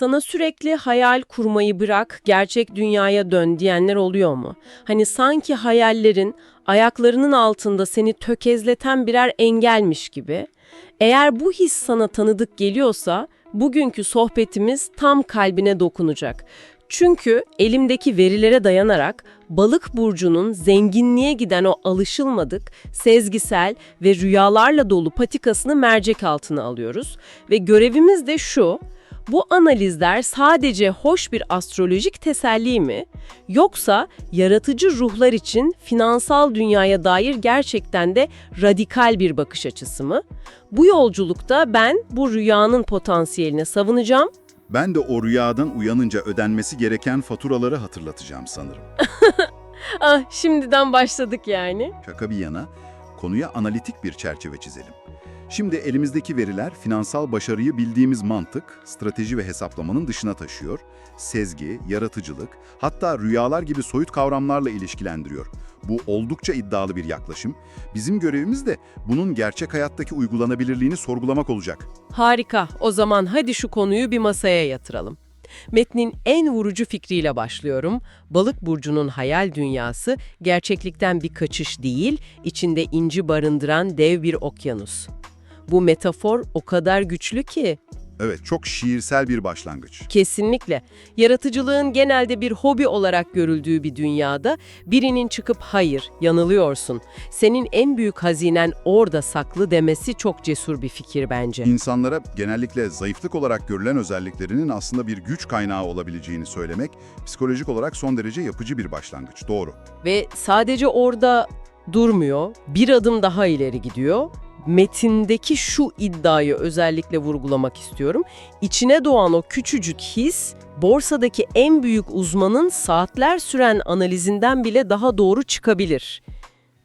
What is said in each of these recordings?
Sana sürekli hayal kurmayı bırak, gerçek dünyaya dön diyenler oluyor mu? Hani sanki hayallerin ayaklarının altında seni tökezleten birer engelmiş gibi. Eğer bu his sana tanıdık geliyorsa bugünkü sohbetimiz tam kalbine dokunacak. Çünkü elimdeki verilere dayanarak balık burcunun zenginliğe giden o alışılmadık, sezgisel ve rüyalarla dolu patikasını mercek altına alıyoruz. Ve görevimiz de şu, bu analizler sadece hoş bir astrolojik teselli mi, yoksa yaratıcı ruhlar için finansal dünyaya dair gerçekten de radikal bir bakış açısı mı? Bu yolculukta ben bu rüyanın potansiyelini savunacağım Ben de o rüyadan uyanınca ödenmesi gereken faturaları hatırlatacağım sanırım. Ah, şimdiden başladık yani. Şaka bir yana, konuya analitik bir çerçeve çizelim. Şimdi elimizdeki veriler finansal başarıyı bildiğimiz mantık, strateji ve hesaplamanın dışına taşıyor. Sezgi, yaratıcılık, hatta rüyalar gibi soyut kavramlarla ilişkilendiriyor. Bu oldukça iddialı bir yaklaşım. Bizim görevimiz de bunun gerçek hayattaki uygulanabilirliğini sorgulamak olacak. Harika. O zaman hadi şu konuyu bir masaya yatıralım. Metnin en vurucu fikriyle başlıyorum. Balık burcunun hayal dünyası gerçeklikten bir kaçış değil, içinde inci barındıran dev bir okyanus. Bu metafor o kadar güçlü ki Evet, çok şiirsel bir başlangıç. Kesinlikle. Yaratıcılığın genelde bir hobi olarak görüldüğü bir dünyada birinin çıkıp hayır, yanılıyorsun. Senin en büyük hazinen orada saklı demesi çok cesur bir fikir bence. İnsanlara genellikle zayıflık olarak görülen özelliklerinin aslında bir güç kaynağı olabileceğini söylemek psikolojik olarak son derece yapıcı bir başlangıç. Doğru. Ve sadece orada durmuyor, bir adım daha ileri gidiyor. Metindeki şu iddiayı özellikle vurgulamak istiyorum. İçine doğan o küçücük his, borsadaki en büyük uzmanın saatler süren analizinden bile daha doğru çıkabilir.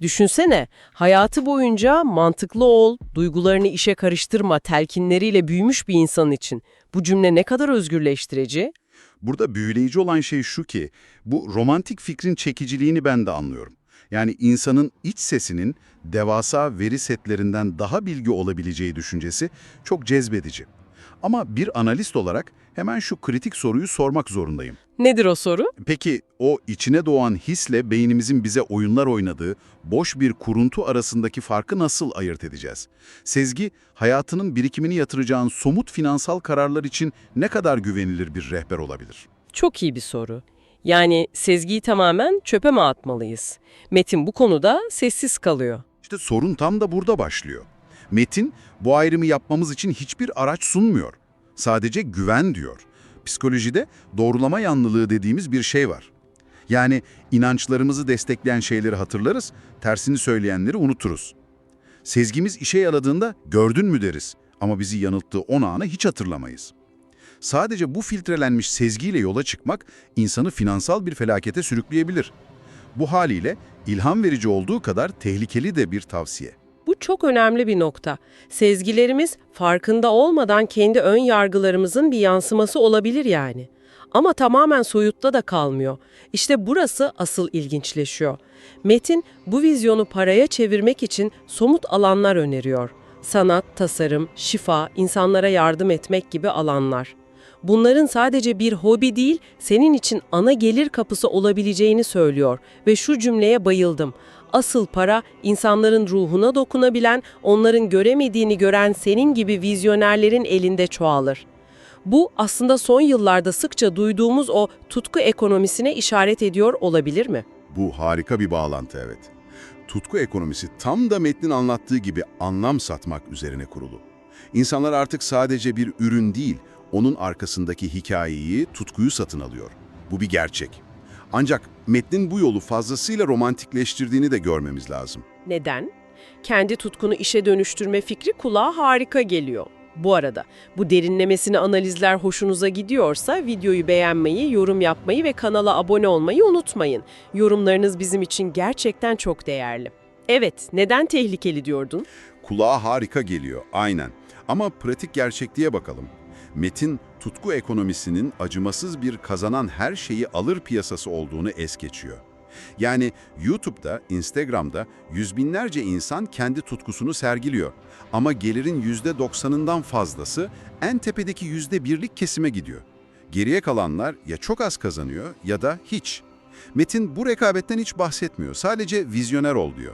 Düşünsene, hayatı boyunca mantıklı ol, duygularını işe karıştırma telkinleriyle büyümüş bir insan için. Bu cümle ne kadar özgürleştirici? Burada büyüleyici olan şey şu ki, bu romantik fikrin çekiciliğini ben de anlıyorum. Yani insanın iç sesinin devasa veri setlerinden daha bilgi olabileceği düşüncesi çok cezbedici. Ama bir analist olarak hemen şu kritik soruyu sormak zorundayım. Nedir o soru? Peki o içine doğan hisle beynimizin bize oyunlar oynadığı boş bir kuruntu arasındaki farkı nasıl ayırt edeceğiz? Sezgi, hayatının birikimini yatıracağın somut finansal kararlar için ne kadar güvenilir bir rehber olabilir? Çok iyi bir soru. Yani sezgiyi tamamen çöpe mi atmalıyız? Metin bu konuda sessiz kalıyor. İşte sorun tam da burada başlıyor. Metin, bu ayrımı yapmamız için hiçbir araç sunmuyor. Sadece güven diyor. Psikolojide doğrulama yanlılığı dediğimiz bir şey var. Yani inançlarımızı destekleyen şeyleri hatırlarız, tersini söyleyenleri unuturuz. Sezgimiz işe yaradığında gördün mü deriz ama bizi yanılttığı on anı hiç hatırlamayız. Sadece bu filtrelenmiş sezgiyle yola çıkmak insanı finansal bir felakete sürükleyebilir. Bu haliyle ilham verici olduğu kadar tehlikeli de bir tavsiye. Bu çok önemli bir nokta. Sezgilerimiz farkında olmadan kendi ön yargılarımızın bir yansıması olabilir yani. Ama tamamen soyutta da kalmıyor. İşte burası asıl ilginçleşiyor. Metin bu vizyonu paraya çevirmek için somut alanlar öneriyor. Sanat, tasarım, şifa, insanlara yardım etmek gibi alanlar. Bunların sadece bir hobi değil, senin için ana gelir kapısı olabileceğini söylüyor ve şu cümleye bayıldım. Asıl para insanların ruhuna dokunabilen, onların göremediğini gören senin gibi vizyonerlerin elinde çoğalır. Bu aslında son yıllarda sıkça duyduğumuz o tutku ekonomisine işaret ediyor olabilir mi? Bu harika bir bağlantı evet. Tutku ekonomisi tam da metnin anlattığı gibi anlam satmak üzerine kurulu. İnsanlar artık sadece bir ürün değil, onun arkasındaki hikayeyi, tutkuyu satın alıyor. Bu bir gerçek. Ancak metnin bu yolu fazlasıyla romantikleştirdiğini de görmemiz lazım. Neden? Kendi tutkunu işe dönüştürme fikri kulağa harika geliyor. Bu arada bu derinlemesine analizler hoşunuza gidiyorsa videoyu beğenmeyi, yorum yapmayı ve kanala abone olmayı unutmayın. Yorumlarınız bizim için gerçekten çok değerli. Evet, neden tehlikeli diyordun? Kulağa harika geliyor, aynen. Ama pratik gerçekliğe bakalım. Metin, tutku ekonomisinin acımasız bir kazanan her şeyi alır piyasası olduğunu es geçiyor. Yani YouTube'da, Instagram'da yüz binlerce insan kendi tutkusunu sergiliyor. Ama gelirin %90'ından fazlası en tepedeki %1'lik kesime gidiyor. Geriye kalanlar ya çok az kazanıyor ya da hiç. Metin bu rekabetten hiç bahsetmiyor. Sadece vizyoner ol diyor.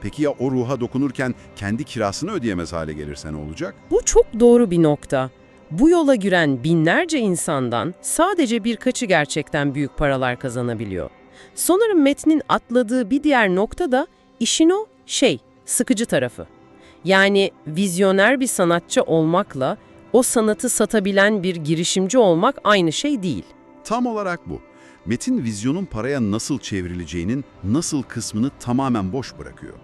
Peki ya o ruha dokunurken kendi kirasını ödeyemez hale gelirse ne olacak? Bu çok doğru bir nokta. Bu yola giren binlerce insandan sadece birkaçı gerçekten büyük paralar kazanabiliyor. Sanırım metnin atladığı bir diğer nokta da işin o şey, sıkıcı tarafı. Yani vizyoner bir sanatçı olmakla o sanatı satabilen bir girişimci olmak aynı şey değil. Tam olarak bu. Metin vizyonun paraya nasıl çevrileceğinin nasıl kısmını tamamen boş bırakıyor.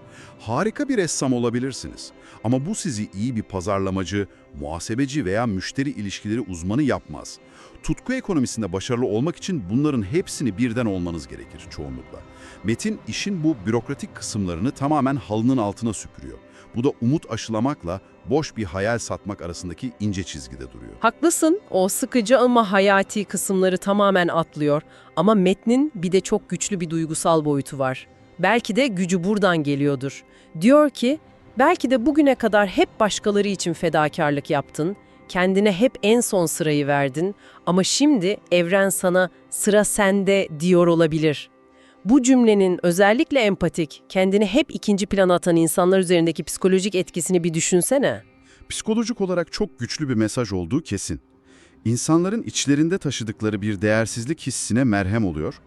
Harika bir ressam olabilirsiniz ama bu sizi iyi bir pazarlamacı, muhasebeci veya müşteri ilişkileri uzmanı yapmaz. Tutku ekonomisinde başarılı olmak için bunların hepsini birden olmanız gerekir çoğunlukla. Metin işin bu bürokratik kısımlarını tamamen halının altına süpürüyor. Bu da umut aşılamakla boş bir hayal satmak arasındaki ince çizgide duruyor. Haklısın, o sıkıcı ama hayati kısımları tamamen atlıyor. Ama metnin bir de çok güçlü bir duygusal boyutu var. Belki de gücü buradan geliyordur. Diyor ki, belki de bugüne kadar hep başkaları için fedakarlık yaptın, kendine hep en son sırayı verdin ama şimdi evren sana sıra sende diyor olabilir. Bu cümlenin özellikle empatik, kendini hep ikinci plana atan insanlar üzerindeki psikolojik etkisini bir düşünsene. Psikolojik olarak çok güçlü bir mesaj olduğu kesin. İnsanların içlerinde taşıdıkları bir değersizlik hissine merhem oluyor.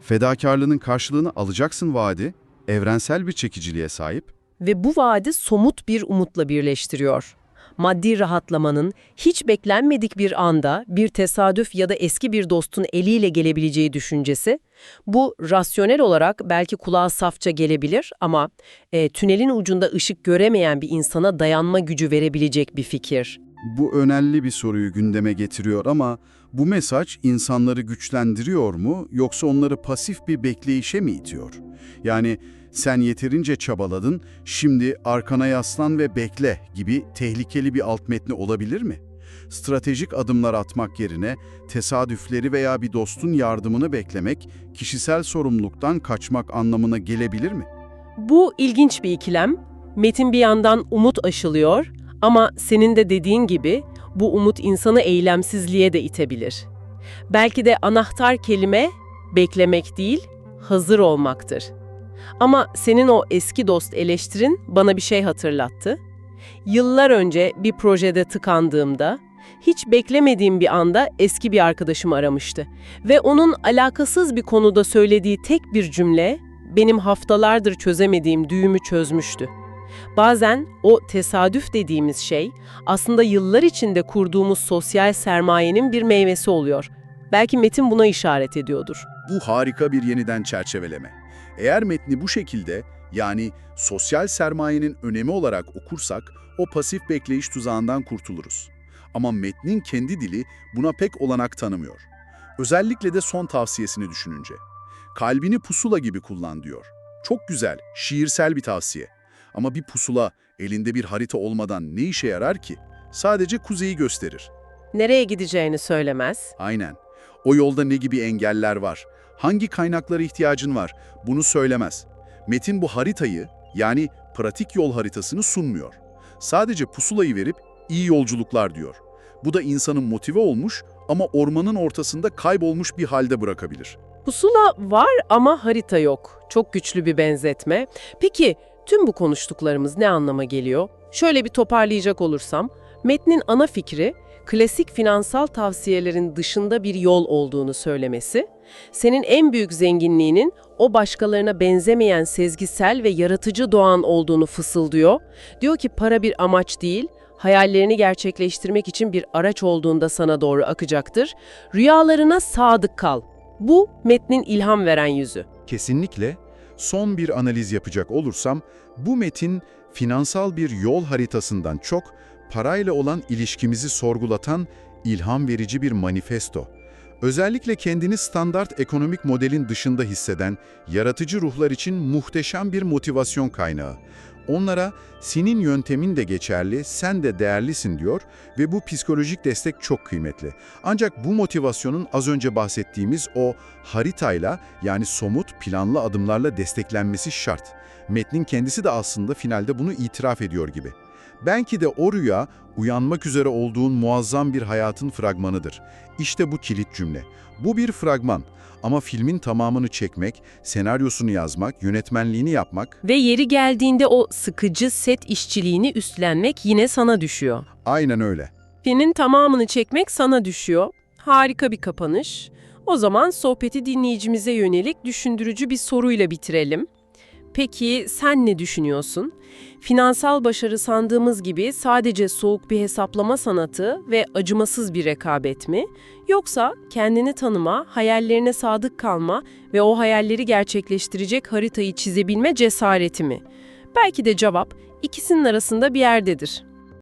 Fedakarlığının karşılığını alacaksın vaadi, evrensel bir çekiciliğe sahip. ve bu vaadi somut bir umutla birleştiriyor. Maddi rahatlamanın hiç beklenmedik bir anda bir tesadüf ya da eski bir dostun eliyle gelebileceği düşüncesi, bu rasyonel olarak belki kulağa safça gelebilir ama e, tünelin ucunda ışık göremeyen bir insana dayanma gücü verebilecek bir fikir. Bu önemli bir soruyu gündeme getiriyor ama bu mesaj insanları güçlendiriyor mu yoksa onları pasif bir bekleyişe mi itiyor? Yani sen yeterince çabaladın, şimdi arkana yaslan ve bekle gibi tehlikeli bir alt metni olabilir mi? Stratejik adımlar atmak yerine tesadüfleri veya bir dostun yardımını beklemek kişisel sorumluluktan kaçmak anlamına gelebilir mi? Bu ilginç bir ikilem. Metin bir yandan umut aşılıyor ama senin de dediğin gibi bu umut insanı eylemsizliğe de itebilir. Belki de anahtar kelime beklemek değil, hazır olmaktır. Ama senin o eski dost eleştirin bana bir şey hatırlattı. Yıllar önce bir projede tıkandığımda hiç beklemediğim bir anda eski bir arkadaşım aramıştı ve onun alakasız bir konuda söylediği tek bir cümle benim haftalardır çözemediğim düğümü çözmüştü. Bazen o tesadüf dediğimiz şey aslında yıllar içinde kurduğumuz sosyal sermayenin bir meyvesi oluyor. Belki Metin buna işaret ediyordur. Bu harika bir yeniden çerçeveleme. Eğer metni bu şekilde yani sosyal sermayenin önemi olarak okursak o pasif bekleyiş tuzağından kurtuluruz. Ama metnin kendi dili buna pek olanak tanımıyor. Özellikle de son tavsiyesini düşününce. Kalbini pusula gibi kullan diyor. Çok güzel, şiirsel bir tavsiye. Ama bir pusula elinde bir harita olmadan ne işe yarar ki? Sadece kuzeyi gösterir. Nereye gideceğini söylemez. Aynen. O yolda ne gibi engeller var? Hangi kaynaklara ihtiyacın var? Bunu söylemez. Metin bu haritayı, yani pratik yol haritasını sunmuyor. Sadece pusulayı verip iyi yolculuklar diyor. Bu da insanın motive olmuş ama ormanın ortasında kaybolmuş bir halde bırakabilir. Pusula var ama harita yok. Çok güçlü bir benzetme. Peki tüm bu konuştuklarımız ne anlama geliyor? Şöyle bir toparlayacak olursam, metnin ana fikri klasik finansal tavsiyelerin dışında bir yol olduğunu söylemesi, senin en büyük zenginliğinin o başkalarına benzemeyen sezgisel ve yaratıcı doğan olduğunu fısıldıyor. Diyor ki para bir amaç değil, hayallerini gerçekleştirmek için bir araç olduğunda sana doğru akacaktır. Rüyalarına sadık kal. Bu metnin ilham veren yüzü. Kesinlikle. Son bir analiz yapacak olursam, bu metin finansal bir yol haritasından çok parayla olan ilişkimizi sorgulatan ilham verici bir manifesto. Özellikle kendini standart ekonomik modelin dışında hisseden yaratıcı ruhlar için muhteşem bir motivasyon kaynağı. Onlara senin yöntemin de geçerli, sen de değerlisin diyor ve bu psikolojik destek çok kıymetli. Ancak bu motivasyonun az önce bahsettiğimiz o haritayla yani somut planlı adımlarla desteklenmesi şart. Metnin kendisi de aslında finalde bunu itiraf ediyor gibi. Belki de o rüya uyanmak üzere olduğun muazzam bir hayatın fragmanıdır. İşte bu kilit cümle. Bu bir fragman ama filmin tamamını çekmek, senaryosunu yazmak, yönetmenliğini yapmak Ve yeri geldiğinde o sıkıcı set işçiliğini üstlenmek yine sana düşüyor. aynen öyle. Filmin tamamını çekmek sana düşüyor. Harika bir kapanış. O zaman sohbeti dinleyicimize yönelik düşündürücü bir soruyla bitirelim. Peki sen ne düşünüyorsun? Finansal başarı sandığımız gibi sadece soğuk bir hesaplama sanatı ve acımasız bir rekabet mi? Yoksa kendini tanıma, hayallerine sadık kalma ve o hayalleri gerçekleştirecek haritayı çizebilme cesareti mi? Belki de cevap ikisinin arasında bir yerdedir.